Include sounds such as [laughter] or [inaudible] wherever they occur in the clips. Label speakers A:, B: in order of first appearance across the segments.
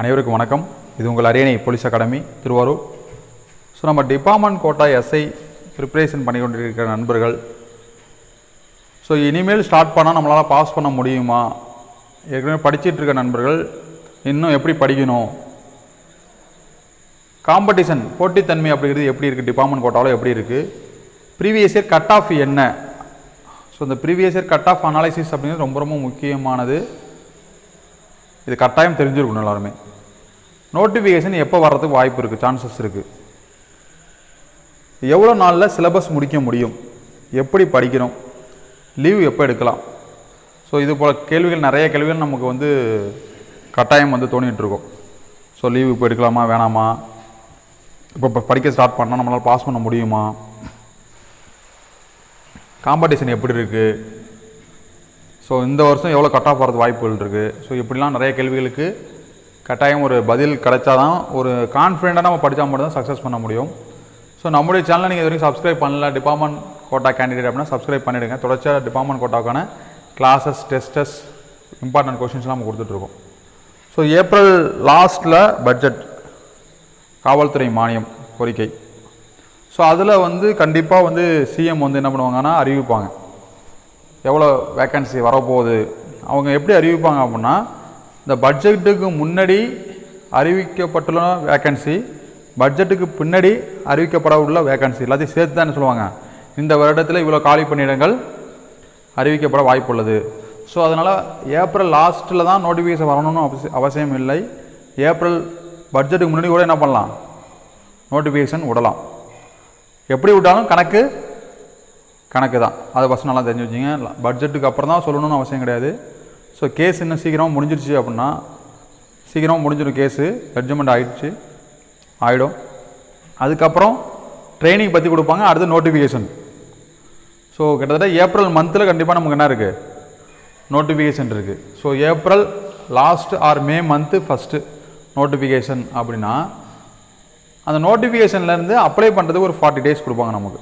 A: அனைவருக்கும் வணக்கம். இது உங்கள் Ariyanai police academy Thiruvarur. So நம்ம டிபார்ட்மெண்ட் கோட்டா எஸ்ஐ ப்ரிப்பரேஷன் பண்ணி கொண்டிருக்கிற நண்பர்கள். ஸோ இனிமேல் ஸ்டார்ட் பண்ணால் நம்மளால் பாஸ் பண்ண முடியுமா? ஏற்கனவே படிச்சுட்டு இருக்க நண்பர்கள் இன்னும் எப்படி படிக்கணும்? காம்படிஷன் போட்டித்தன்மை அப்படிங்கிறது எப்படி இருக்குது டிபார்ட்மெண்ட் கோட்டாவில் எப்படி இருக்குது ப்ரீவியஸ் இயர் கட் ஆஃப் என்ன? ஸோ இந்த previous year cut off analysis அப்படிங்கிறது ரொம்ப ரொம்ப முக்கியமானது. இது கட்டாயம் தெரிஞ்சிருக்கணும் எல்லாருமே. நோட்டிஃபிகேஷன் எப்போ வர்றதுக்கு வாய்ப்பு இருக்குது சான்சஸ் இருக்குது எவ்வளோ நாளில் சிலபஸ் முடிக்க முடியும்? எப்படி படிக்கணும்? லீவ் எப்போ எடுக்கலாம்? ஸோ இது போல் கேள்விகள் நிறைய கேள்விகள் நமக்கு வந்து கட்டாயம் வந்து தோணிகிட்ருக்கோம் ஸோ லீவ் இப்போ எடுக்கலாமா? வேணாமா? இப்போ இப்போ படிக்க ஸ்டார்ட் பண்ணால் நம்மளால் பாஸ் பண்ண முடியுமா? காம்படிஷன் எப்படி இருக்குது ஸோ இந்த வருஷம் எவ்வளோ கட் ஆஃப் வரது வாய்ப்புகள் இருக்குது ஸோ இப்படிலாம் நிறைய கேள்விகளுக்கு கட்டாயம் ஒரு பதில் கிடைச்சா தான் ஒரு கான்ஃபிடெண்ட்டாக நம்ம படித்தா மட்டும் தான் சக்ஸஸ் பண்ண முடியும். ஸோ நம்முடைய சேனலை நீங்கள் இது வரைக்கும் சப்ஸ்கிரைப் பண்ணல டிபார்ட்மெண்ட் கோட்டா கேண்டிடேட் அப்படின்னா சப்ஸ்கிரைப் பண்ணிவிடுங்க தொடர்ச்சியாக டிபார்ட்மெண்ட் கோட்டாக்கான கிளாஸஸ் டெஸ்டஸ் இம்பார்ட்டன்ட் கொஷின்ஸ்லாம் நம்ம கொடுத்துட்ருக்கோம் ஸோ ஏப்ரல் லாஸ்ட்டில் பட்ஜெட் காவல்துறை மானியம் கோரிக்கை. ஸோ அதில் வந்து கண்டிப்பாக வந்து சிஎம் வந்து என்ன பண்ணுவாங்கன்னா அறிவிப்பாங்க. எவ்வளோ வேக்கன்சி வரப்போகுது? அவங்க எப்படி அறிவிப்பாங்க அப்படின்னா இந்த பட்ஜெட்டுக்கு முன்னாடி அறிவிக்கப்பட்டுள்ள வேக்கன்சி பட்ஜெட்டுக்கு பின்னாடி அறிவிக்கப்பட உள்ள வேக்கன்சி எல்லாத்தையும் சேர்த்து தான் சொல்லுவாங்க. இந்த வருடத்தில் இவ்வளோ காலி பணியிடங்கள் அறிவிக்கப்பட வாய்ப்புள்ளது. ஸோ அதனால் ஏப்ரல் லாஸ்ட்டில் தான் நோட்டிஃபிகேஷன் வரணும்னு அவசியம் அவசியம் இல்லை. ஏப்ரல் பட்ஜெட்டுக்கு முன்னாடி கூட என்ன பண்ணலாம்? நோட்டிஃபிகேஷன் விடலாம். எப்படி விட்டாலும் கணக்கு கணக்கு தான் அதை ஃபஸ்ட் நல்லா தெரிஞ்சு வச்சுங்க பட்ஜெட்டுக்கு அப்புறம் தான் சொல்லணும்னு அவசியம் கிடையாது. ஸோ கேஸ் இன்னும் சீக்கிரமாக முடிஞ்சிருச்சு அப்படின்னா சீக்கிரமாக முடிஞ்சிடும் கேஸு ஜட்ஜ்மெண்ட் ஆகிடுச்சு ஆகிடும் அதுக்கப்புறம் ட்ரைனிங் பற்றி கொடுப்பாங்க அடுத்து நோட்டிஃபிகேஷன் ஸோ கிட்டத்தட்ட ஏப்ரல் மந்தில் கண்டிப்பாக நமக்கு என்ன இருக்குது நோட்டிஃபிகேஷன் இருக்குது so April last or May month first notification அப்படின்னா அந்த நோட்டிஃபிகேஷன்லேருந்து அப்ளை பண்ணுறதுக்கு ஒரு ஃபார்ட்டி டேஸ் கொடுப்பாங்க நமக்கு.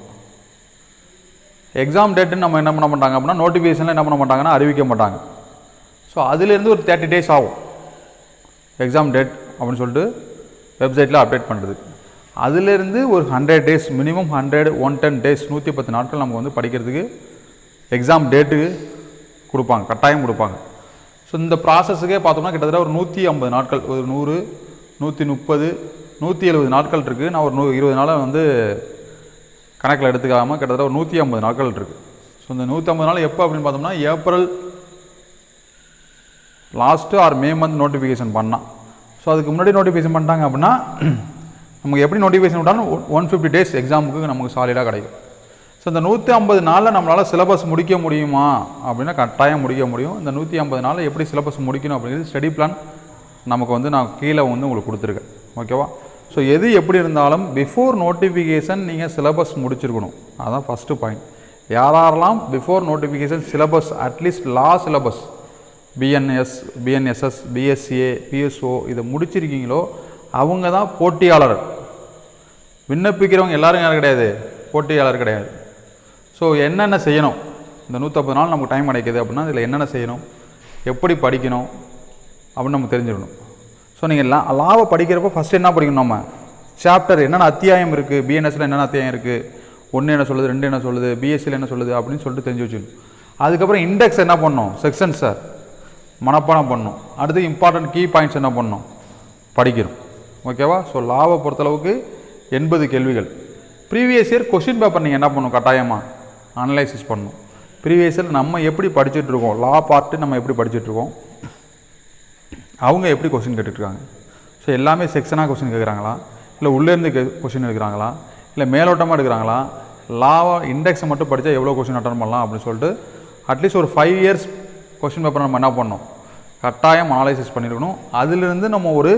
A: எக்ஸாம் டேட்டுன்னு நம்ம என்ன பண்ண மாட்டாங்க அப்படின்னா நோட்டிஃபிகேஷனில் என்ன பண்ண மாட்டாங்கன்னா அறிவிக்க மாட்டாங்க. ஸோ அதுலேருந்து ஒரு தேர்ட்டி டேஸ் ஆகும். எக்ஸாம் டேட் அப்படின்னு சொல்லிட்டு வெப்சைட்டில் அப்டேட் பண்ணுறது அதுலேருந்து ஒரு hundred days minimum hundred one ten days நூற்றி பத்து நாட்கள் நமக்கு வந்து படிக்கிறதுக்கு எக்ஸாம் டேட்டு கொடுப்பாங்க கட்டாயம் கொடுப்பாங்க. ஸோ இந்த ப்ராசஸுக்கே பார்த்தோம்னா கிட்டத்தட்ட ஒரு நூற்றி ஐம்பது நாட்கள் ஒரு நூறு நூற்றி முப்பது நூற்றி எழுபது நாட்கள் இருக்குது நான் ஒரு நூ இருபது நாளை வந்து கணக்கில் எடுத்துக்காமல் கிட்டத்தட்ட ஒரு நூற்றி ஐம்பது நாட்கள் இருக்குது ஸோ இந்த நூற்றி ஐம்பது நாள் எப்போ அப்படின்னு பார்த்தோம்னா April last or May month notification பண்ணால் ஸோ அதுக்கு முன்னாடி நோட்டிஃபிகேஷன் பண்ணிட்டாங்க அப்படின்னா [clears throat] நமக்கு எப்படி நோட்டிஃபிகேஷன் விட்டாலும் ஒன் ஃபிஃப்டி டேஸ் எக்ஸாமுக்கு நமக்கு சாலிடாக கிடைக்கும். ஸோ இந்த நூற்றி ஐம்பது நாளில் நம்மளால் சிலபஸ் முடிக்க முடியுமா? அப்படின்னா கட்டாயம் முடிக்க முடியும். இந்த நூற்றி ஐம்பது நாளில் எப்படி சிலபஸ் முடிக்கணும் அப்படிங்கிறது ஸ்டடி பிளான் நமக்கு வந்து நான் கீழே வந்து உங்களுக்கு கொடுத்துருக்கேன். ஓகேவா ஸோ எது எப்படி இருந்தாலும் பிஃபோர் நோட்டிஃபிகேஷன் நீங்கள் சிலபஸ் முடிச்சிருக்கணும். அதுதான் ஃபஸ்ட்டு பாயிண்ட் யாரெல்லாம் before notification syllabus at least law syllabus BNS BNSS BSCA BSO இதை முடிச்சிருக்கீங்களோ அவங்க தான் போட்டியாளர் விண்ணப்பிக்கிறவங்க எல்லோரும் யாரும் கிடையாது. போட்டியாளர் கிடையாது. ஸோ என்னென்ன செய்யணும்? இந்த நூற்றம்பது நாள் நமக்கு டைம் கிடைக்கிது அப்படின்னா இதில் என்னென்ன செய்யணும்? எப்படி படிக்கணும்? அப்படின்னு நம்ம தெரிஞ்சிடணும் ஸோ நீங்கள் லா லாவை படிக்கிறப்போ ஃபஸ்ட்டு என்ன படிக்கணும் நம்ம? சாப்டர் என்னென்ன அத்தியாயம் இருக்குது பிஎன்எஸ்சில் என்னென்ன அத்தியாயம் இருக்குது ஒன்று என்ன சொல்லுது? ரெண்டு என்ன சொல்லுது? பிஎஸ்சியில் என்ன சொல்லுது? அப்படின்னு சொல்லிட்டு தெரிஞ்சு வச்சுக்கணும். அதுக்கப்புறம் இண்டெக்ஸ் என்ன பண்ணணும்? செக்ஷன் சார் மனப்பாடம் பண்ணணும் அடுத்து இம்பார்ட்டன்ட் கீ பாயிண்ட்ஸ் என்ன பண்ணணும் படிக்கிறோம். ஓகேவா ஸோ லாவை பொறுத்தளவுக்கு எண்பது கேள்விகள். ப்ரீவியஸ் இயர் கொஷின் பேப்பர் நீங்கள் என்ன பண்ணணும் கட்டாயமாக அனலைசிஸ் பண்ணணும் ப்ரீவியஸ் இயர் நம்ம எப்படி படிச்சுட்ருக்கோம் லா பார்ட்டு நம்ம எப்படி படிச்சுட்ருக்கோம் அவங்க எப்படி கொஷின் கேட்டுட்ருக்காங்க? ஸோ எல்லாமே செக்ஷனாக கொஷின் கேட்குறாங்களா? இல்லை உள்ளேருந்து கே கொஷின் எடுக்கிறாங்களா? இல்லை மேலோட்டமாக எடுக்கிறாங்களா? லாவா இண்டெக்ஸை மட்டும் படித்தா எவ்வளோ கொஷின் அட்டன் பண்ணலாம் அப்படின்னு சொல்லிட்டு அட்லீஸ்ட் ஒரு ஃபைவ் இயர்ஸ் கொஷின் பேப்பர் நம்ம என்ன பண்ணணும்? கட்டாயம் அனாலிசிஸ் பண்ணியிருக்கணும் அதிலிருந்து நம்ம ஒரு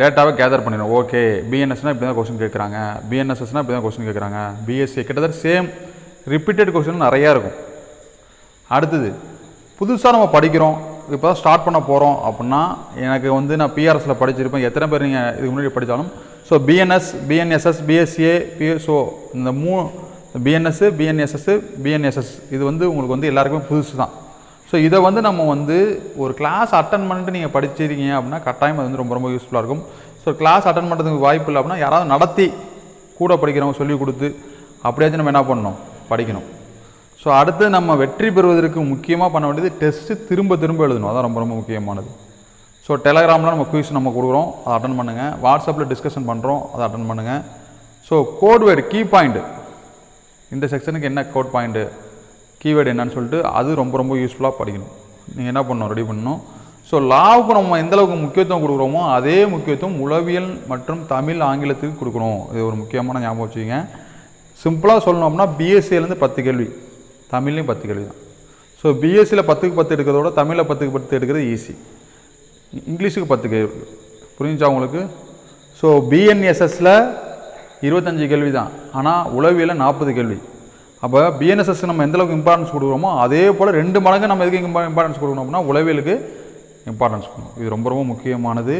A: டேட்டாவை கேதர் பண்ணிடணும். ஓகே பிஎன்எஸ்னால் இப்படி தான் கொஸ்டின் கேட்குறாங்க பிஎன்எஸ்எஸ்னால் இப்படி தான் கொஸ்டின் கேட்குறாங்க பிஎஸ்சி கிட்டத்தட்ட சேம் ரிப்பீட்டட் கொஸ்டின் நிறையா இருக்கும். அடுத்தது புதுசாக நம்ம படிக்கிறோம். இப்போ தான் ஸ்டார்ட் பண்ண போகிறோம் அப்படின்னா எனக்கு வந்து நான் பிஆர்எஸில் படிச்சிருப்பேன். எத்தனை பேர் நீங்கள் இதுக்கு முன்னாடி படித்தாலும் so BNS BNSS BSCA BSO இந்த மூ பிஎன்எஸ் பிஎன்எஸ்எஸ் பிஎன்எஸ்எஸ் இது வந்து உங்களுக்கு வந்து எல்லாருக்குமே புதுசு தான். ஸோ இதை வந்து நம்ம வந்து ஒரு கிளாஸ் அட்டன் பண்ணிட்டு நீங்கள் படிச்சிருக்கீங்க அப்படின்னா கட்டாயம் அது வந்து ரொம்ப ரொம்ப யூஸ்ஃபுல்லாக இருக்கும். ஸோ கிளாஸ் அட்டன் பண்ணுறதுக்கு வாய்ப்பு இல்லை அப்படின்னா யாராவது நடத்தி கூட படிக்கிறவங்க சொல்லி கொடுத்து அப்படியாச்சும் நம்ம என்ன பண்ணணும்? படிக்கணும். ஸோ அடுத்து நம்ம வெற்றி பெறுவதற்கு முக்கியமாக பண்ண வேண்டியது டெஸ்ட்டு திரும்ப திரும்ப எழுதணும். அதான் ரொம்ப ரொம்ப முக்கியமானது. ஸோ டெலகிராமில் நம்ம குயிஸ் நம்ம கொடுக்குறோம். அதை அட்டன் பண்ணுங்கள் வாட்ஸ்அப்பில் டிஸ்கஷன் பண்ணுறோம் அதை அட்டன் பண்ணுங்கள் ஸோ கோட்வேர்டு கீ பாயிண்ட்டு இந்த செக்ஷனுக்கு என்ன கோட் பாயிண்ட்டு கீவேர்டு என்னன்னு சொல்லிட்டு அது ரொம்ப ரொம்ப யூஸ்ஃபுல்லாக படிக்கணும். நீங்கள் என்ன பண்ணணும்? ரெடி பண்ணணும். ஸோ லாவுக்கு நம்ம எந்தளவுக்கு முக்கியத்துவம் கொடுக்குறோமோ அதே முக்கியத்துவம் உளவியல் மற்றும் தமிழ் ஆங்கிலத்துக்கு கொடுக்கணும். இது ஒரு முக்கியமான ஞாபகம் வச்சுக்கோங்க. சிம்பிளாக சொல்லணும் அப்படின்னா பிஎஸ்சிலேருந்து பத்து கேள்வி. தமிழ்லையும் பத்து கேள்வி தான். ஸோ பிஎஸ்சியில் பத்துக்கு பத்து எடுக்கிறத விட தமிழில் பத்துக்கு பத்து எடுக்கிறது ஈஸி இங்கிலீஷுக்கு பத்து கேள்வி. புரிஞ்சா உங்களுக்கு? ஸோ பிஎன்எஸ்எஸில் இருபத்தஞ்சு கேள்வி தான் ஆனால் உளவியலில் நாற்பது கேள்வி. அப்போ பிஎன்எஸ்எஸ் நம்ம எந்தளவுக்கு இம்பார்ட்டன்ஸ் கொடுக்குறோமோ அதே போல் ரெண்டு மடங்கு நம்ம எதுக்கு இம்பார்ட்டன்ஸ் கொடுக்கணும் அப்படின்னா உளவியலுக்கு இம்பார்ட்டன்ஸ் கொடுக்கணும். இது ரொம்ப ரொம்ப முக்கியமானது.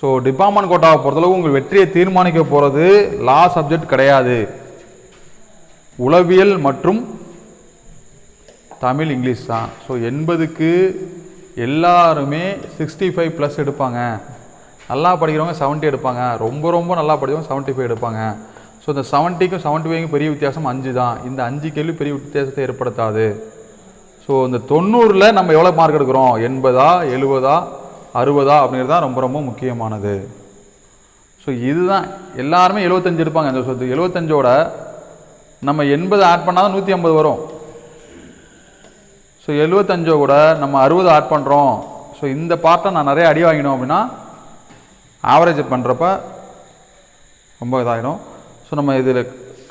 A: ஸோ டிபார்ட்மெண்ட் கோட்டாவை பொறுத்தளவு உங்கள் வெற்றியை தீர்மானிக்க போகிறது லா சப்ஜெக்ட் கிடையாது. உளவியல் மற்றும் தமிழ் இங்கிலீஷ் தான். ஸோ எண்பதுக்கு எல்லாருமே சிக்ஸ்டி ஃபைவ் ப்ளஸ் எடுப்பாங்க. நல்லா படிக்கிறவங்க 70 எடுப்பாங்க. ரொம்ப ரொம்ப நல்லா படிக்கிறவங்க 75 ஃபைவ் எடுப்பாங்க. ஸோ இந்த செவன்ட்டிக்கும் செவன்ட்டி ஃபைவ்க்கும் பெரிய வித்தியாசம் அஞ்சு தான். இந்த அஞ்சு கேள்வி பெரிய வித்தியாசத்தை ஏற்படுத்தாது. ஸோ இந்த தொண்ணூறில் நம்ம எவ்வளோ மார்க் எடுக்கிறோம்? எண்பதா எழுபதா அறுபதா அப்படிங்கிறது தான் ரொம்ப ரொம்ப முக்கியமானது. ஸோ இதுதான். எல்லாருமே எழுபத்தஞ்சு எடுப்பாங்க இந்த சொத்து. எழுபத்தஞ்சோட நம்ம எண்பது ஆட் பண்ணால் தான் நூற்றி ஐம்பது வரும். ஸோ எழுபத்தஞ்சோ கூட நம்ம அறுபது ஆட் பண்ணுறோம் ஸோ இந்த பார்ட்டை நான் நிறைய அடி வாங்கினோம் அப்படின்னா ஆவரேஜ் பண்ணுறப்ப ரொம்ப இதாகிடும் ஸோ நம்ம இதில்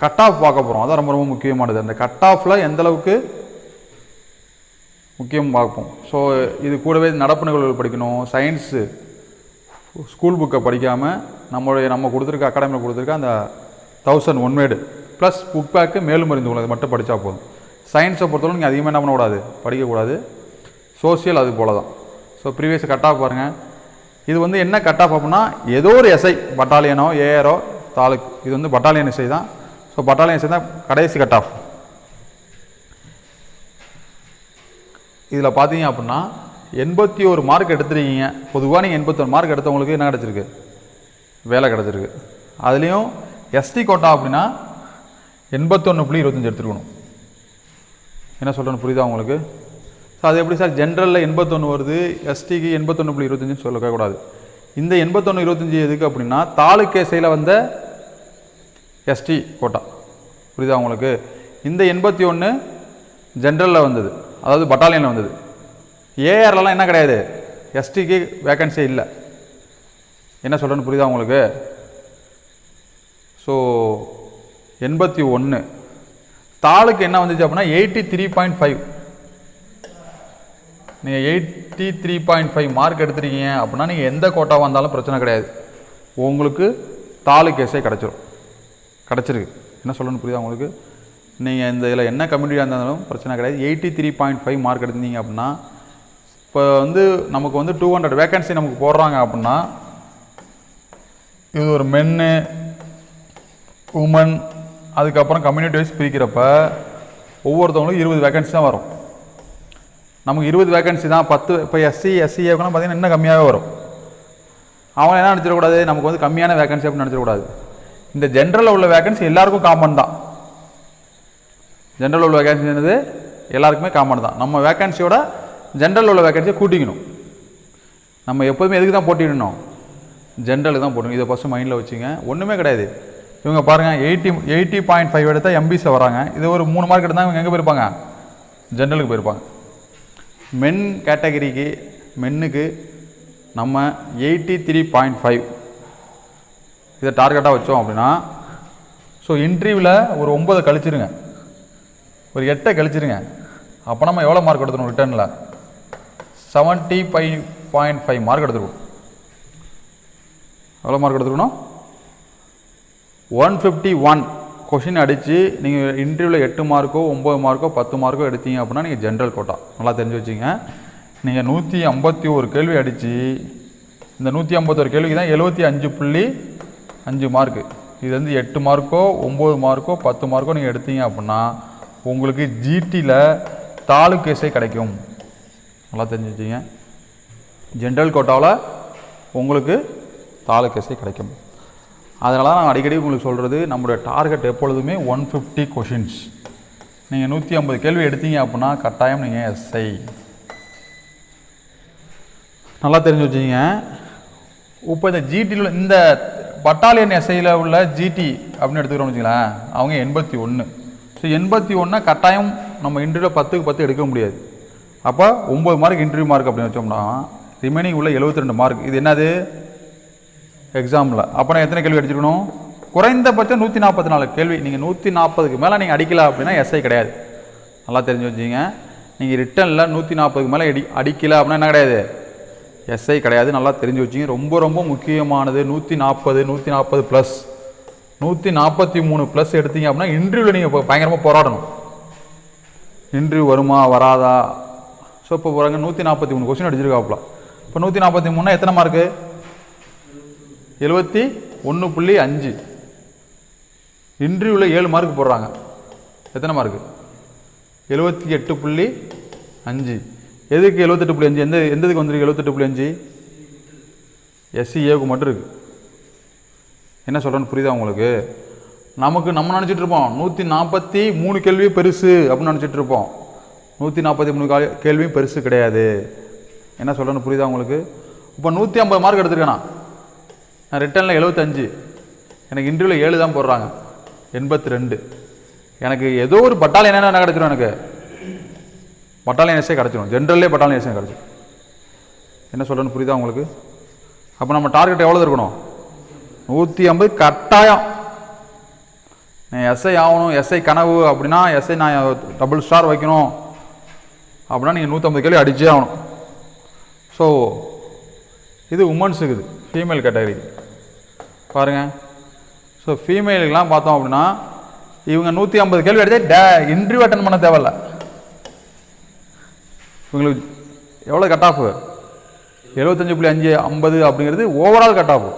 A: கட் ஆஃப் பார்க்க போகிறோம் அதான் ரொம்ப ரொம்ப முக்கியமானது. அந்த கட் ஆஃபில் எந்த அளவுக்கு முக்கியம் பார்ப்போம். ஸோ இது கூடவே நடப்பு நிகழ்வுகள் படிக்கணும். சயின்ஸு ஸ்கூல் புக்கை படிக்காமல் நம்மளுடைய நம்ம கொடுத்துருக்க அகாடமியில் கொடுத்துருக்க அந்த தௌசண்ட் ஒன் மேடு ப்ளஸ் புக் பேக்கு மேலும் அறிந்து கொள்ளும். அது மட்டும் படித்தா போதும். சயின்ஸை பொறுத்தவரை நீங்கள் அதிகமாக என்ன பண்ணக்கூடாது படிக்கக்கூடாது சோசியல் அது போல தான் ஸோ ப்ரீவியஸ் கட் ஆஃப் பாருங்கள் இது வந்து என்ன கட் ஆஃப் அப்படின்னா ஏதோ ஒரு எஸ்ஐ பட்டாலியனோ ஏஆரோ தாலுக் இது வந்து பட்டாலியன் எஸ்ஐ தான். ஸோ பட்டாலியன் எஸ்ஐ தான் கடைசி கட் ஆஃப் இதில் பார்த்தீங்க அப்படின்னா எண்பத்தி ஒரு மார்க் எடுத்துருக்கீங்க. பொதுவாக நீங்கள் எண்பத்தொரு மார்க் எடுத்தவங்களுக்கு என்ன கிடச்சிருக்கு? வேலை கிடச்சிருக்கு. அதுலேயும் எஸ்டி கோட்டா அப்படின்னா எண்பத்தொன்று புள்ளி இருபத்தஞ்சி எடுத்துருக்கணும். என்ன சொல்கிறேன்னு புரியுதா உங்களுக்கு? ஸோ அது எப்படி சார்? ஜென்ரலில் எண்பத்தொன்று வருது எஸ்டிக்கு எண்பத்தொன்று புள்ளி இருபத்தஞ்சுன்னு சொல்லக்கூடாது. இந்த எண்பத்தொன்று இருபத்தஞ்சி எதுக்கு அப்படின்னா தாலுக்கேசையில் வந்த எஸ்டி கோட்டா. புரியுதா உங்களுக்கு? இந்த எண்பத்தி ஒன்று ஜென்ரலில் வந்தது. அதாவது பட்டாலியனில் வந்தது. ஏஆர்லலாம் என்ன கிடையாது? எஸ்டிக்கு வேக்கன்சி இல்லை. என்ன சொல்கிறேன்னு புரியுதா உங்களுக்கு? ஸோ எண்பத்தி ஒன்று தாளுக்கு என்ன வந்துச்சு அப்படின்னா எயிட்டி த்ரீ பாயிண்ட் ஃபைவ் நீங்கள் eighty three point five mark எடுத்துருக்கீங்க அப்படின்னா நீங்கள் எந்த கோட்டாவாக இருந்தாலும் பிரச்சனை கிடையாது. உங்களுக்கு தாலு கேஸே கிடச்சிரும். கிடச்சிருக்கு. என்ன சொல்லணும் புரியுதா உங்களுக்கு? நீங்கள் இந்த இதில் என்ன கம்யூனிட்டியாக இருந்தாலும் பிரச்சனை கிடையாது. Eighty three point five mark எடுத்தீங்க அப்படின்னா இப்போ வந்து நமக்கு வந்து டூ ஹண்ட்ரட் வேகன்சி நமக்கு போடுறாங்க அப்படின்னா இது ஒரு மென்னு உமன் அதுக்கப்புறம் கம்யூனிட்டி வைஸ் பிரிக்கிறப்ப ஒவ்வொருத்தவங்களுக்கும் இருபது வேகன்சி தான் வரும். நமக்கு இருபது வேகன்சி தான் பத்து இப்போ எஸ்சி எஸ்சிஏக்கெல்லாம் பார்த்தீங்கன்னா இன்னும் கம்மியாகவே வரும். அவன் என்ன நினச்சிடக்கூடாது நமக்கு வந்து கம்மியான வேகன்சி அப்படின்னு நினச்சிடக்கூடாது இந்த ஜென்ரலில் உள்ள வேகன்சி எல்லாருக்கும் காமன் தான். ஜென்ரலில் உள்ள வேகன்சி என்னது? எல்லாருக்குமே காமன் தான். நம்ம வேகன்சியோட ஜென்ரலில் உள்ள வேகன்சியை கூட்டிக்கணும். நம்ம எப்போதுமே எதுக்கு தான் போட்டிடணும் ஜென்ரலுக்கு தான் போடணும் இதை ஃபஸ்ட்டு மைண்டில் வச்சுங்க. ஒன்றுமே கிடையாது. இவங்க பாருங்கள் எயிட்டி எயிட்டி பாயிண்ட் ஃபைவ் எடுத்தால் எம்பிசி வராங்க. இது ஒரு மூணு மார்க் எடுத்தால் இவங்க எங்கே போயிருப்பாங்க? ஜென்ரலுக்கு போயிருப்பாங்க. மென் கேட்டகரிக்கு மென்னுக்கு நம்ம எயிட்டி த்ரீ பாயிண்ட் ஃபைவ் இதை டார்கெட்டாக வச்சோம் அப்படின்னா ஸோ இன்டர்வியூவில் ஒரு ஒம்பதை கழிச்சிருங்க. ஒரு எட்டை கழிச்சிருங்க. அப்போ நம்ம எவ்வளோ மார்க் எடுத்துருவோம் ரிட்டர்னில் seventy five point five mark எடுத்துருக்கணும் எவ்வளோ மார்க் எடுத்துக்கணும்? ஒன் ஃபிஃப்டி ஒன் கொஷின் அடித்து நீங்கள் இன்டர்வியூவில் எட்டு மார்க்கோ ஒம்பது மார்க்கோ பத்து மார்க்கோ எடுத்தீங்க அப்படின்னா நீங்கள் ஜென்ரல் கோட்டா நல்லா தெரிஞ்சு வச்சுங்க நீங்கள் நூற்றி ஐம்பத்தி ஒரு கேள்வி அடித்து இந்த நூற்றி ஐம்பத்தொரு கேள்விக்கு தான் எழுபத்தி அஞ்சு புள்ளி அஞ்சு மார்க்கு இது வந்து எட்டு மார்க்கோ ஒம்பது மார்க்கோ பத்து மார்க்கோ நீங்கள் எடுத்தீங்க அப்படின்னா உங்களுக்கு ஜிடியில் தாலுக்கேஸே கிடைக்கும். நல்லா தெரிஞ்சு வச்சுங்க ஜென்ரல் கோட்டாவில் உங்களுக்கு தாலுக்கேஸே கிடைக்கும். அதனால தான் நான் அடிக்கடி உங்களுக்கு சொல்கிறது நம்மளுடைய டார்கெட் எப்பொழுதுமே ஒன் ஃபிஃப்டி கொஷின்ஸ் நீங்கள் நூற்றி ஐம்பது கேள்வி எடுத்தீங்க அப்படின்னா கட்டாயம் நீங்கள் எஸ்ஐ நல்லா தெரிஞ்சு வச்சுங்க இப்போ இந்த ஜிடியில் இந்த பட்டாலியன் எஸ்ஐயில் உள்ள ஜிடி அப்படின்னு எடுத்துக்கிறோம்னு வச்சுங்களேன் அவங்க எண்பத்தி ஒன்று ஸோ எண்பத்தி ஒன்றை கட்டாயம் நம்ம இன்டர்வியூவில் பத்துக்கு பத்து எடுக்க முடியாது. அப்போ ஒம்பது மார்க் இன்டர்வியூ மார்க் அப்படின்னு வச்சோம்னா ரிமைனிங் உள்ள 72 ரெண்டு மார்க் இது என்னது? எக்ஸாமில் அப்போ நான் எத்தனை கேள்வி அடிச்சிருக்கணும்? குறைந்தபட்சம் நூற்றி நாற்பத்தி நாலு கேள்வி. நீங்கள் நூற்றி நாற்பதுக்கு மேலே நீங்கள் அடிக்கல அப்படின்னா எஸ்ஐ கிடையாது. நல்லா தெரிஞ்சு வச்சுங்க நீங்கள் ரிட்டனில் நூற்றி நாற்பதுக்கு மேலே அடி அடிக்கல அப்படின்னா என்ன கிடையாது? எஸ்ஐ கிடையாது. நல்லா தெரிஞ்சு வச்சுங்க ரொம்ப ரொம்ப முக்கியமானது நூற்றி நாற்பது நூற்றி நாற்பது ப்ளஸ் நூற்றி நாற்பத்தி மூணு ப்ளஸ் எடுத்தீங்க அப்படின்னா இன்டர்வியூவில் நீங்கள் பயங்கரமாக போராடணும். இன்டர்வியூ வருமா வராதா? ஸோ இப்போ பாருங்க நூற்றி நாற்பத்தி மூணு கொஸ்டின் அடிச்சிருக்காப்புல. இப்போ நூற்றி நாற்பத்தி மூணுனா எத்தனை மார்க்கு எழுபத்தி ஒன்று புள்ளி அஞ்சு. இன்டர்வியூவில் ஏழு மார்க் போடுறாங்க. எத்தனை மார்க்கு எழுபத்தி எட்டு புள்ளி அஞ்சு. எதுக்கு எழுபத்தெட்டு புள்ளி அஞ்சு? எந்த எந்ததுக்கு வந்துருக்கு வந்திருக்கு எழுபத்தெட்டு புள்ளி அஞ்சு? எஸ்சி ஏவுக்கு மட்டும் இருக்குது என்ன சொல்கிறேன்னு புரியுதா உங்களுக்கு? நமக்கு நம்ம நினச்சிட்டு இருப்போம். நூற்றி நாற்பத்தி மூணு கேள்வி பெருசு அப்படின்னு நினச்சிட்டு இருப்போம். நூற்றி நாற்பத்தி மூணு கால் கேள்வியும் பெருசு கிடையாது. என்ன சொல்கிறேன்னு புரியுதா உங்களுக்கு? இப்போ நூற்றி ஐம்பது மார்க் எடுத்திருக்கேனா? நான் ரிட்டனில் எழுபத்தஞ்சு எனக்கு இன்டர்வியூவில் ஏழு தான் போடுறாங்க. எண்பத்தி ரெண்டு எனக்கு ஏதோ ஒரு பட்டாலியன் என்ன கிடச்சிரும் எனக்கு? பட்டாலியன் எஸ்ஸே கிடச்சிரும். ஜென்ரல்லே பட்டாலியன் எஸ்ஸே கிடச்சிரும். என்ன சொல்கிறேன்னு புரியுதா உங்களுக்கு? அப்போ நம்ம டார்கெட் எவ்வளோ இருக்கணும்? நூற்றி ஐம்பது கட்டாயம். நான் எஸ்ஐ ஆகணும் எஸ்ஐ கனவு அப்படின்னா எஸ்ஐ நான் டபுள் ஸ்டார் வைக்கணும். அப்படின்னா நீங்கள் நூற்றம்பது கேள்வி அடிச்சே ஆகணும். ஸோ இது உமன்ஸுக்கு இது ஃபீமேல் கேட்டகரி பாருங்கள் ஸோ ஃபீமேலுக்கெலாம் பார்த்தோம் அப்படின்னா இவங்க நூற்றி ஐம்பது கேள்வி அடித்தா டே இன்டர்வியூ அட்டன் பண்ண தேவையில்ல. இவங்களுக்கு எவ்வளோ கட் ஆஃப் எழுபத்தஞ்சு புள்ளி அஞ்சு ஐம்பது அப்படிங்கிறது ஓவரால் கட் ஆஃப்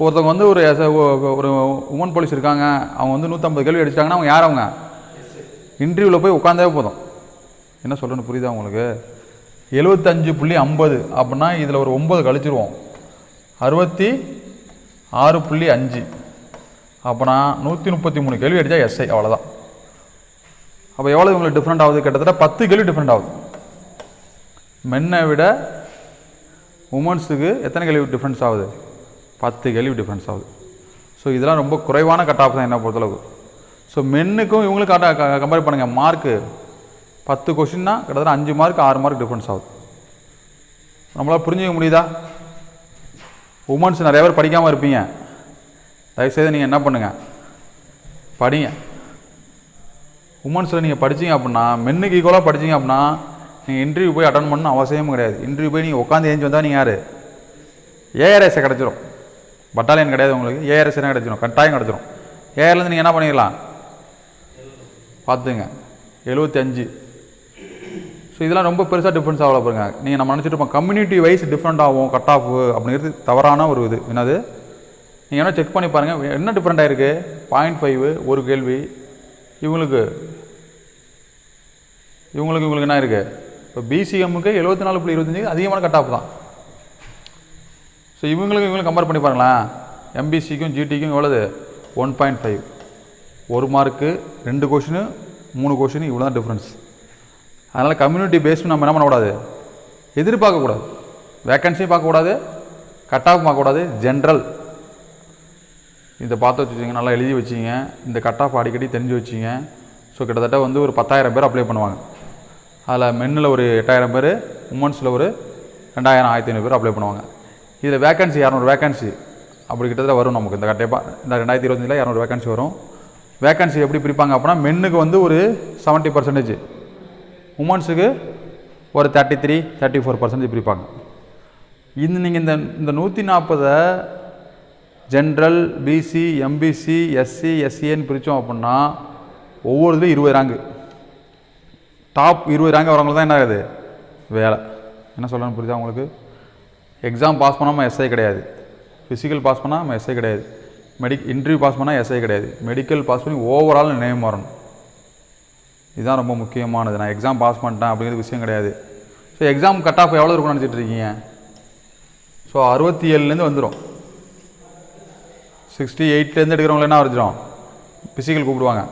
A: ஒருத்தவங்க வந்து ஒரு எஸ் ஒரு உமன் போலீஸ் இருக்காங்க அவங்க வந்து நூற்றம்பது கேள்வி அடிச்சிட்டாங்கன்னா அவங்க யார் அவங்க? இன்டர்வியூவில் போய் உட்காந்தே போதும். என்ன சொல்கிறேன்னு புரியுதா உங்களுக்கு? எழுபத்தஞ்சு புள்ளி ஐம்பது அப்படின்னா இதில் ஒரு ஒம்பது கழிச்சிருவோம். அறுபத்தி ஆறு புள்ளி அஞ்சு. அப்போனா நூற்றி முப்பத்தி மூணு கேள்வி அடித்தா எஸ்ஐ அவ்வளோதான் அப்போ எவ்வளோ உங்களுக்கு டிஃப்ரெண்ட் ஆகுது? கிட்டத்தட்ட பத்து கேள்வி டிஃப்ரெண்ட் ஆகுது. மென்னை விட உமன்ஸுக்கு எத்தனை கேள்வி டிஃப்ரென்ஸ் ஆகுது? பத்து கேள்வி டிஃப்ரென்ஸ் ஆகுது. ஸோ இதெல்லாம் ரொம்ப குறைவான கட் ஆஃப் தான் என்ன பொறுத்தளவுக்கு. ஸோ மென்னுக்கும் இவங்களும் கட்ட கம்பேர் பண்ணுங்கள் மார்க்கு பத்து கொஷின்னா கிட்டத்தட்ட அஞ்சு மார்க் ஆறு மார்க் டிஃப்ரென்ஸ் ஆகுது. நம்மளால் புரிஞ்சுக்க முடியுதா? உமன்ஸ் நிறைய பேர் படிக்காமல் இருப்பீங்க. தயவுசெய்து நீங்கள் என்ன பண்ணுங்கள் படிங்க. உமன்ஸில் நீங்கள் படிச்சீங்க அப்படின்னா மென்னுக்கு ஈக்குவலாக படிச்சீங்க அப்படின்னா நீங்கள் இன்டர்வியூ போய் அட்டன் பண்ணணும் அவசியமும் கிடையாது. இன்டர்வியூ போய் நீங்கள் உட்காந்து ஏஞ்சி வந்தால் நீங்கள் யார்? ஏஆர்எஸ்ஸை கிடச்சிரும். பட்டாலியன் கிடையாது உங்களுக்கு. ஏஆர்எஸ் தான் கிடச்சிரும். கட்டாயம் கிடச்சிரும். ஏஆர்லேருந்து நீங்கள் என்ன பண்ணிடலாம்? பார்த்துங்க எழுபத்தஞ்சு ஸோ இதெல்லாம் ரொம்ப பெருசாக டிஃப்ரென்ஸ் ஆகல பாருங்க. நீங்கள் நம்ம நினச்சிட்டு இருப்போம் கம்யூனிட்டி வைஸ் டிஃப்ரெண்ட் ஆகும் கட் ஆஃப் அப்படிங்கிறது தவறான ஒரு இது. என்னது? நீங்கள் என்ன செக் பண்ணி பாருங்கள் என்ன டிஃப்ரெண்ட் ஆகிருக்கு பாயிண்ட் ஃபைவ் ஒரு கேள்வி. இவங்களுக்கு இவங்களுக்கு இவங்களுக்கு என்ன இருக்குது இப்போ பிசிஎம்முக்கு எழுபத்தி நாலு புள்ளி இருபத்தஞ்சி அதிகமான கட் ஆஃப் தான். ஸோ இவங்களுக்கு இவங்களுக்கு கம்பேர் பண்ணி பாருங்களேன். எம்பிசிக்கும் ஜிடிக்கும் எவ்வளோது ஒன் பாயிண்ட் ஃபைவ் ஒரு மார்க்கு ரெண்டு கொஷினு மூணு கொஷினு இவ்வளோ தான் டிஃப்ரென்ஸ் அதனால் கம்யூனிட்டி பேஸ்டு நம்ம என்ன பண்ணக்கூடாது? எதிர்பார்க்கக்கூடாது. வேக்கன்சியும் பார்க்கக்கூடாது. கட் ஆஃப் பார்க்கக்கூடாது. ஜென்ரல் இதை பார்த்து வச்சுச்சிங்க நல்லா எழுதி வச்சிங்க இந்த கட் ஆஃப் அடிக்கடி தெரிஞ்சு வச்சிங்க ஸோ கிட்டத்தட்ட வந்து ஒரு பத்தாயிரம் பேர் அப்ளை பண்ணுவாங்க. அதில் மென்னில் ஒரு எட்டாயிரம் பேர் உமன்ஸில் ஒரு ரெண்டாயிரம் ஆயிரத்தி ஐநூறு பேர் அப்ளை பண்ணுவாங்க. இதில் வேக்கன்சி இரநூறு வேக்கன்சி அப்படி கிட்டத்தட்ட வரும் நமக்கு. இந்த கண்டிப்பாக இந்த ரெண்டாயிரத்தி இருபத்தஞ்சில் இரநூறு வேகன்சி வரும். வேக்கன்சி எப்படி பிரிப்பாங்க அப்படின்னா மென்னுக்கு வந்து ஒரு செவன்ட்டி பர்சன்டேஜ் உமன்ஸுக்கு ஒரு thirty three thirty four percentage பிரிப்பாங்க. இந்த நீங்கள் இந்த இந்த நூற்றி நாற்பதை ஜென்ரல் பிசி எம்பிசி எஸ்சி எஸ்சிஏன்னு பிரித்தோம் அப்படின்னா ஒவ்வொரு இதுலையும் இருபது ரேங்கு டாப் இருபது ரேங்க் வரவங்க தான் என்ன ஆகுது? வேலை. என்ன சொல்லணும்னு புரியுதா உங்களுக்கு? எக்ஸாம் பாஸ் பண்ணாமல் எஸ்ஐ கிடையாது. ஃபிசிக்கல் பாஸ் பண்ணால் நம்ம எஸ்ஐ கிடையாது. மெடிக் இன்டர்வியூ பாஸ் பண்ணால் எஸ்ஐ கிடையாது. மெடிக்கல் பாஸ் பண்ணி ஓவரால் நேம் வரணும் இதுதான் ரொம்ப முக்கியமானது. நான் எக்ஸாம் பாஸ் பண்ணிட்டேன் அப்படிங்கிறது விஷயம் கிடையாது. ஸோ எக்ஸாம் கட் ஆஃப் எவ்வளோ இருக்கும்னு நினச்சிட்டு இருக்கீங்க? ஸோ அறுபத்தி ஏழுலேருந்து வந்துடும் சிக்ஸ்டி எயிட்லேருந்து எடுக்கிறவங்கள என்ன வரைஞ்சிடும் ஃபிசிக்கல் கூப்பிடுவாங்க.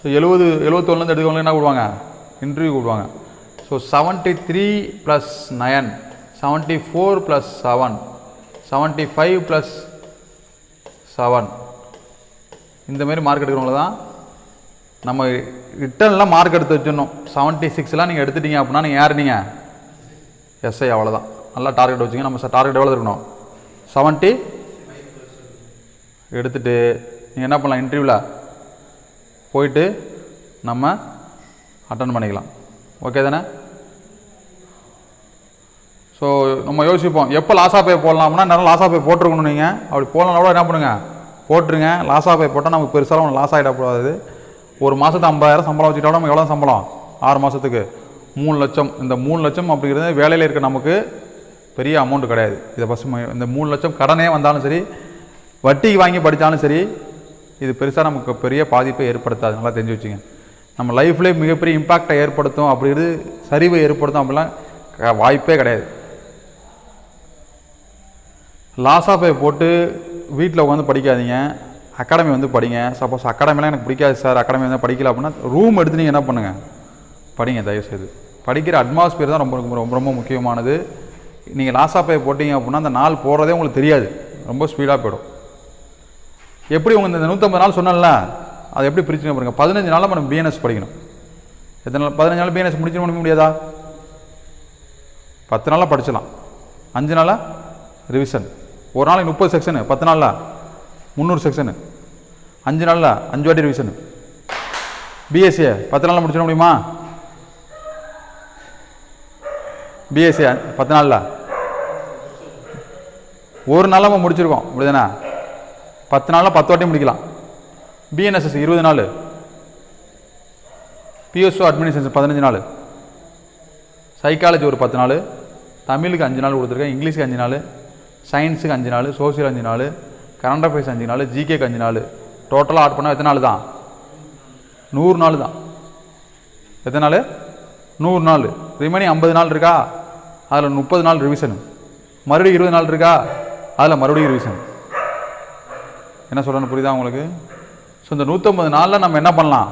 A: ஸோ எழுபது எழுபத்தொன்னுலேருந்து எடுக்கிறவங்கள என்ன கூப்பிடுவாங்க? இன்டர்வியூ கூப்பிடுவாங்க. So seventy three plus nine seventy four plus seven seventy five plus seven இந்தமாரி மார்க் எடுக்கிறவங்கள தான் நம்ம ரிட்டர்னில் மார்க் எடுத்து வச்சிடணும். செவன்ட்டி சிக்ஸ்லாம் நீங்கள் எடுத்துட்டீங்க அப்படின்னா நீங்கள் யார் நீங்கள் எஸ்ஐ அவ்வளோதான் நல்லா டார்கெட் வச்சுங்க நம்ம டார்கெட் எவ்வளோ இருக்கணும்? செவன்ட்டி எடுத்துட்டு நீங்கள் என்ன பண்ணலாம்? இன்டர்வியூவில் போயிட்டு நம்ம அட்டன் பண்ணிக்கலாம். ஓகே தானே? ஸோ நம்ம யோசிப்போம். எப்போ லாஸாக பே போடலாம்னா நிறைய லாஸாக போய் போட்டிருக்கணும் நீங்கள் அப்படி போடலாம் கூட என்ன பண்ணுங்கள் போட்டுருங்க. லாஸாக போய் போட்டால் நமக்கு பெருசாக ஒன்று லாஸ் ஆகிடக்கூடாது ஒரு மாதத்து ஐம்பதாயிரம் சம்பளம் வச்சுட்டா நம்ம எவ்வளோ சம்பளம்? ஆறு மாதத்துக்கு மூணு லட்சம். இந்த மூணு லட்சம் அப்படிங்கிறது வேலையில் இருக்க நமக்கு பெரிய அமௌண்ட் கிடையாது. இதை ஃபஸ்ட்டு இந்த மூணு லட்சம் கடனே வந்தாலும் சரி வட்டிக்கு வாங்கி படித்தாலும் சரி இது பெருசாக நமக்கு பெரிய பாதிப்பை ஏற்படுத்தாது. நல்லா தெரிஞ்சு வச்சுங்க. நம்ம லைஃப்லேயே மிகப்பெரிய இம்பாக்டை ஏற்படுத்தும் அப்படிங்கிறது சரிவை ஏற்படுத்தும் அப்படிலாம் வாய்ப்பே கிடையாது. லாஸ் ஆஃபை பே போட்டு வீட்டில் உட்காந்து படிக்காதீங்க. அகாடமி வந்து படிங்க. சப்போஸ் அகாடமிலாம் எனக்கு பிடிக்காது சார். அகாடமி வந்து படிக்கல அப்படின்னா ரூம் எடுத்து நீங்கள் என்ன பண்ணுங்கள் படிங்க தயவுசெய்து. படிக்கிற அட்மாஸ்பியர் தான் ரொம்ப ரொம்ப ரொம்ப ரொம்ப முக்கியமானது. நீங்கள் லாஸாக போய் போட்டிங்க போட்டீங்க அப்படின்னா அந்த நாள் போகிறதே உங்களுக்கு தெரியாது. ரொம்ப ஸ்பீடாக போயிடும். எப்படி உங்கள் இந்த நூற்றம்பது நாள் சொன்னேன்ல அதை எப்படி பிரிச்சுங்க பாருங்கள் பதினஞ்சு நாளில் நம்ம பிஎன்எஸ் படிக்கணும். எத்தனை நாள் பதினஞ்சு நாள் பிஎன்எஸ் முடிச்சு முடிக்க முடியாதா? பத்து நாளாக படிச்சிடலாம். அஞ்சு நாளாக ரிவிஷன் ஒரு நாளைக்கு முப்பது செக்ஷனு பத்து நாளில் முந்நூறு செக்ஷனு அஞ்சு நாளில் அஞ்சு வாட்டி ரிவிஷனு பிஎஸ்சியை பத்து நாளில் முடிச்சிட முடியுமா? பிஎஸ்சி பத்து நாளில். ஒரு நாளில் நம்ம முடிச்சிருக்கோம் அப்படிதானே? பத்து நாளில் பத்து வாட்டி முடிக்கலாம். பிஎன்எஸ்எஸ் இருபது நாள். பிஎஸ்ஓ அட்மினிஸ்ட்ரேஷன் பதினஞ்சு நாள். சைக்காலஜி ஒரு பத்து நாள். தமிழுக்கு அஞ்சு நாள் கொடுத்துருக்கேன் இங்கிலீஷுக்கு அஞ்சு நாள். சயின்ஸுக்கு அஞ்சு நாள் சோசியல் அஞ்சு நாள். கரண்ட் அஃபேர்ஸ் அஞ்சு நாள் ஜிகேக்கு அஞ்சு நாள். டோட்டலாக ஆட் பண்ணால் எத்தனை நாள் தான்? நூறு நாள் தான். எத்தனை நாள்? நூறு நாள். ரிமைனிங் ஐம்பது நாள் இருக்கா? அதில் முப்பது நாள் ரிவிஷன் மறுபடியும் இருபது நாள் இருக்கா? அதில் மறுபடியும் ரிவிஷன் என்ன சொல்கிறேன்னு புரியுதா உங்களுக்கு? ஸோ இந்த நூற்றம்பது நாளில் நம்ம என்ன பண்ணலாம்?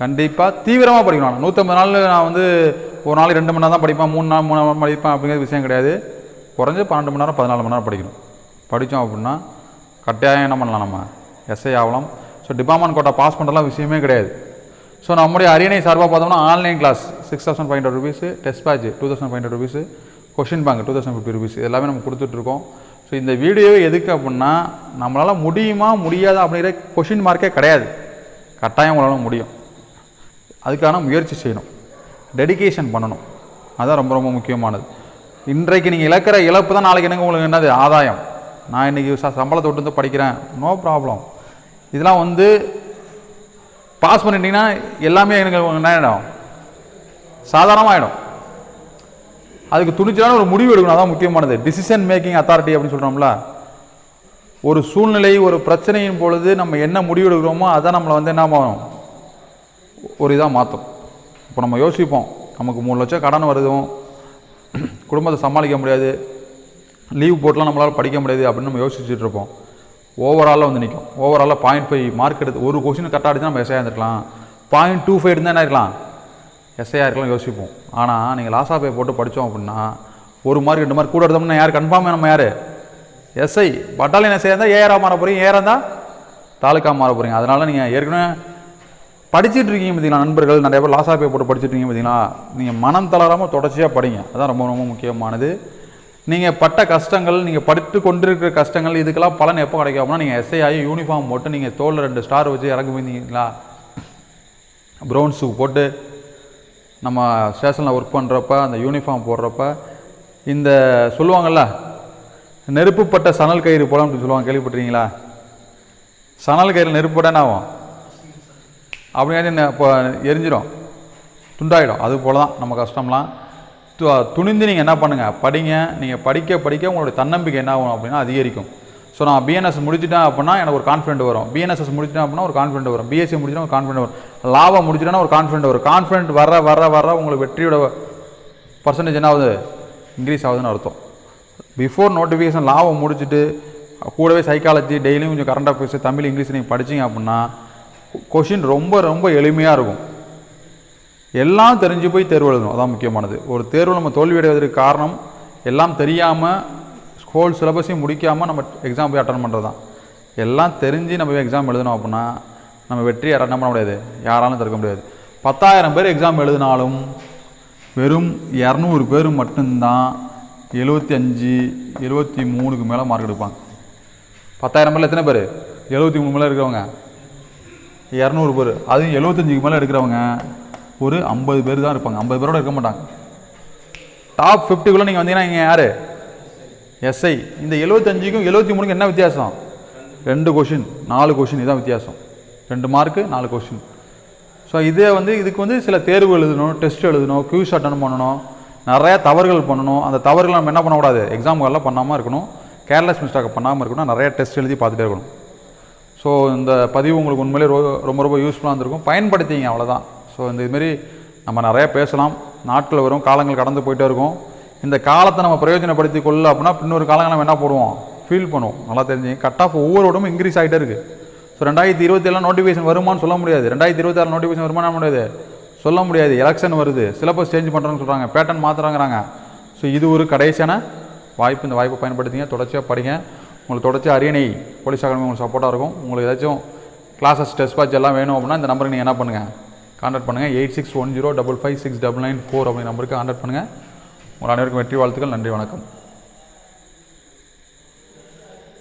A: கண்டிப்பாக தீவிரமாக படிக்கணும் நூற்றம்பது நாள் நான் வந்து ஒரு நாள் ரெண்டு மணி நேரம் தான் படிப்பேன் மூணு நாள் மூணு நாள் படிப்பேன் அப்படிங்கிற விஷயம் கிடையாது. குறைஞ்சு பன்னெண்டு மணி நேரம் பதினாலு மணி நேரம் படிக்கணும். படித்தோம் அப்படின்னா கட்டாயம் என்ன பண்ணலாம் நம்ம? எஸ்ஐ ஆகலாம் ஸோ டிபார்ட்மெண்ட் கோட்டா பாஸ் பண்ணுறலாம் விஷயமே கிடையாது. ஸோ நம்முடைய அரியணை சார்பாக பார்த்தோம்னா online class six thousand five hundred rupees test batch two thousand five hundred rupees question bank two thousand fifty rupees எல்லாமே நம்ம கொடுத்துட்ருக்கோம் ஸோ இந்த வீடியோ எதுக்கு அப்படின்னா நம்மளால் முடியுமா முடியாதா அப்படிங்கிற கொஷின் மார்க்கே கிடையாது. கட்டாயம் உங்களால் முடியும். அதுக்கான முயற்சி செய்யணும். டெடிகேஷன் பண்ணணும். அதுதான் ரொம்ப ரொம்ப முக்கியமானது. இன்றைக்கு நீங்கள் இழக்கிற இழப்பு தான் நாளைக்கு எனக்கு உங்களுக்கு என்னது? ஆதாயம். நான் இன்றைக்கி ச சம்பளத்தை விட்டு வந்து படிக்கிறேன். நோ ப்ராப்ளம் இதெல்லாம் வந்து பாஸ் பண்ணிட்டீங்கன்னா எல்லாமே எனக்கு என்ன ஆகிடும் சாதாரணமாகிடும் அதுக்கு துணிச்சலான ஒரு முடிவு எடுக்கணும். அதான் முக்கியமானது. டிசிஷன் மேக்கிங் அத்தாரிட்டி அப்படின்னு சொல்கிறோம்ல ஒரு சூழ்நிலை ஒரு பிரச்சனையின் பொழுது நம்ம என்ன முடிவு எடுக்கிறோமோ அதான் நம்மளை வந்து என்ன ஆகும் ஒரு இதாக மாற்றும் இப்போ நம்ம யோசிப்போம். நமக்கு மூணு லட்சம் கடன் வருதும் குடும்பத்தை சமாளிக்க முடியாது. லீவ் போட்டெலாம் நம்மளால் படிக்க முடியாது அப்படின்னு நம்ம யோசிச்சுட்டு இருப்போம். ஓவராலாக வந்து நிற்கும் ஓவராலாக பாயிண்ட் ஃபைவ் மார்க் எடுத்து ஒரு கொஷின் கரெக்டாக எடுத்து நம்ம எஸ்ஐயாக இருந்திருக்கலாம். பாயிண்ட் டூ ஃபைவ் இருந்தால் என்ன இருக்கலாம்? எஸ்ஐயாக இருக்கலாம் யோசிப்போம். ஆனால் நீங்கள் லாஸாக பே போட்டு படித்தோம் அப்படின்னா ஒரு மார்க் ரெண்டு மார்க் கூட எடுத்தோம்னா யார்? கன்ஃபார்ம் நம்ம யார்? எஸ்ஐ பட்டாலியன் எஸ்ஐ இருந்தால் ஏஆராக மாற போகிறீங்க ஏஆராக இருந்தால் தாலுக்கா மாற போகிறீங்க அதனால் நீங்கள் ஏற்கனவே படிச்சுட்டு இருக்கீங்க பார்த்தீங்களா நண்பர்கள்? நிறைய பேர் லாஸாக போய் போட்டு படிச்சிட்டு இருக்கீங்க பார்த்தீங்களா? நீங்கள் மனம் தளராமல் தொடர்ச்சியாக படிங்க. அதான் ரொம்ப ரொம்ப முக்கியமானது. நீங்கள் பட்ட கஷ்டங்கள் நீங்கள் படித்து கொண்டிருக்கிற கஷ்டங்கள் இதுக்கெல்லாம் பலன் எப்போ கிடைக்கும் அப்படின்னா நீங்கள் எஸ்ஐ ஆகி யூனிஃபார்ம் போட்டு நீங்கள் தோளில் ரெண்டு ஸ்டார் வச்சு இறங்கி போயிருந்தீங்களா? ப்ரௌன் ஷூ போட்டு நம்ம ஸ்டேஷனில் ஒர்க் பண்ணுறப்ப அந்த யூனிஃபார்ம் போடுறப்ப இந்த சொல்லுவாங்கள்ல நெருப்புப்பட்ட சணல் கயிறு போல அப்படின்னு சொல்லுவாங்க கேள்விப்பட்டிருக்கீங்களா? சணல் கயிறு நெருப்பு என்ன ஆகும்? அப்படிங்கிறது இப்போ எரிஞ்சிடும் துண்டாயிடும். அது போல தான் நம்ம கஷ்டம்லாம். துணிந்து நீங்கள் என்ன பண்ணுங்கள் படிங்க. நீங்கள் படிக்க படிக்க உங்களுடைய தன்னம்பிக்கை என்ன ஆகும் அப்படின்னா அதிகரிக்கும். ஸோ நான் பிஎன்எஸ் முடிச்சிட்டேன் அப்படின்னா எனக்கு ஒரு கான்ஃபிடென்ட் வரும். பிஎன்எஸ்எஸ் முடிச்சிட்டேன் அப்படின்னா ஒரு கான்ஃபிடென்ட் வரும். பிஎஸ்சி முடிச்சிட்டா ஒரு கான்ஃபிடென்ட் வரும். லாபம் முடிச்சிட்டேன்னா ஒரு கான்ஃபிடென்ட் வரும். கான்ஃபிடென்ட் வர வர வர உங்களுக்கு வெற்றியோட பர்சன்டேஜ் என்ன ஆகுது? இன்க்ரீஸ் ஆகுதுன்னு அர்த்தம். பிஃபோர் நோட்டிஃபிகேஷன் லாபம் முடிச்சுட்டு கூடவே சைக்காலஜி டெய்லியும் கொஞ்சம் கரண்ட் அஃபேர்ஸ் தமிழ் இங்கிலீஷ் நீங்கள் படிச்சீங்க அப்படின்னா கொஷின் ரொம்ப ரொம்ப எளிமையாக இருக்கும். எல்லாம் தெரிஞ்சு போய் தேர்வு எழுதணும். அதான் முக்கியமானது. ஒரு தேர்வு நம்ம தோல்வி அடைவதற்கு காரணம் எல்லாம் தெரியாமல் ஹோல் சிலபஸையும் முடிக்காமல் நம்ம எக்ஸாம் போய் அட்டன் பண்ணுறது தான் எல்லாம் தெரிஞ்சு நம்ம எக்ஸாம் எழுதணும் அப்படின்னா நம்ம வெற்றி அட்டன் பண்ண முடியாது. யாராலும் தடுக்க முடியாது. பத்தாயிரம் பேர் எக்ஸாம் எழுதினாலும் வெறும் இரநூறு பேர் மட்டும்தான் எழுபத்தி அஞ்சு எழுபத்தி மூணுக்கு மேலே மார்க் எடுப்பாங்க. பத்தாயிரம் பேரில் எத்தனை பேர்? எழுபத்தி மூணு மேலே இருக்கிறவங்க. இரநூறு பேர். அதுவும் எழுபத்தஞ்சுக்கு மேலே எடுக்கிறவங்க. ஒரு ஐம்பது பேர் தான் இருப்பாங்க. ஐம்பது பேரோட இருக்க மாட்டாங்க. டாப் ஃபிஃப்டிக்குள்ளே நீங்கள் வந்தீங்கன்னா இங்கே யார்? எஸ்ஐ இந்த எழுபத்தஞ்சுக்கும் எழுபத்தி மூணுக்கும் என்ன வித்தியாசம்? ரெண்டு கொஷின் நாலு கொஷின் இதுதான் வித்தியாசம். ரெண்டு மார்க்கு நாலு கொஷின் ஸோ இதே வந்து இதுக்கு வந்து சில தேர்வு எழுதணும் டெஸ்ட் எழுதணும் க்யூஸ் அட்டன் பண்ணணும் நிறையா தவறுகள் பண்ணணும். அந்த தவறுகள் நம்ம என்ன பண்ணக்கூடாது? எக்ஸாம் பண்ணாமல் இருக்கணும். கேர்லெஸ் மிஸ்டேக் பண்ணாமல் இருக்கணும். நிறையா டெஸ்ட் எழுதி பார்த்துட்டே இருக்கணும். ஸோ இந்த பதிவு உங்களுக்கு உண்மையிலே ரொம்ப ரொம்ப யூஸ்ஃபுல்லாக இருந்திருக்கும். பயன்படுத்திங்க அவ்வளோதான் ஸோ இந்த இதுமாரி நம்ம நிறையா பேசலாம். நாட்கள் வரும் காலங்கள் கடந்து போயிட்டே இருக்கும். இந்த காலத்தை நம்ம பிரயோஜனப்படுத்தி கொள்ள அப்படின்னா இன்னொரு காலங்கள் நம்ம என்ன போடுவோம்? ஃபீல் பண்ணுவோம். நல்லா தெரிஞ்சு கட் ஆஃப் ஒவ்வொரு இன்க்ரீஸ் ஆகிட்டே இருக்குது ஸோ ரெண்டாயிரத்தி இருபத்தி ஏழு நோட்டிஃபிகேஷன் வருமான்னு சொல்ல முடியாது. ரெண்டாயிரத்தி இருபத்தி ஆறு நோட்டிஃபிகேஷன் வருமானு முடியாது சொல்ல முடியாது. எலெக்ஷன் வருது. சிலபஸ் சேஞ்ச் பண்ணுறாங்கன்னு சொல்கிறாங்க பேட்டர்ன் மாற்றுறாங்கிறாங்க ஸோ இது ஒரு கடைசியான வாய்ப்பு. இந்த வாய்ப்பை பயன்படுத்திங்க. தொடர்ச்சியாக படிங்க. உங்களுக்கு தொடர்ச்சியாக அரியணை போலீஸ் அகாடமி உங்களுக்கு சப்போர்ட்டாக இருக்கும். உங்களுக்கு ஏதாச்சும் கிளாஸஸ் டெஸ்ட் பேட்ச் எல்லாம் வேணும் அப்படின்னா இந்த நம்பருக்கு நீங்கள் என்ன பண்ணுங்கள் கான்டாக்ட் பண்ணுங்கள் eight six one zero double five six double nine four அப்படி நம்பருக்கு கான்டாக்ட் பண்ணுங்கள் உங்கள் அனைவருக்கும் வெற்றி வாழ்த்துக்கள். நன்றி வணக்கம்.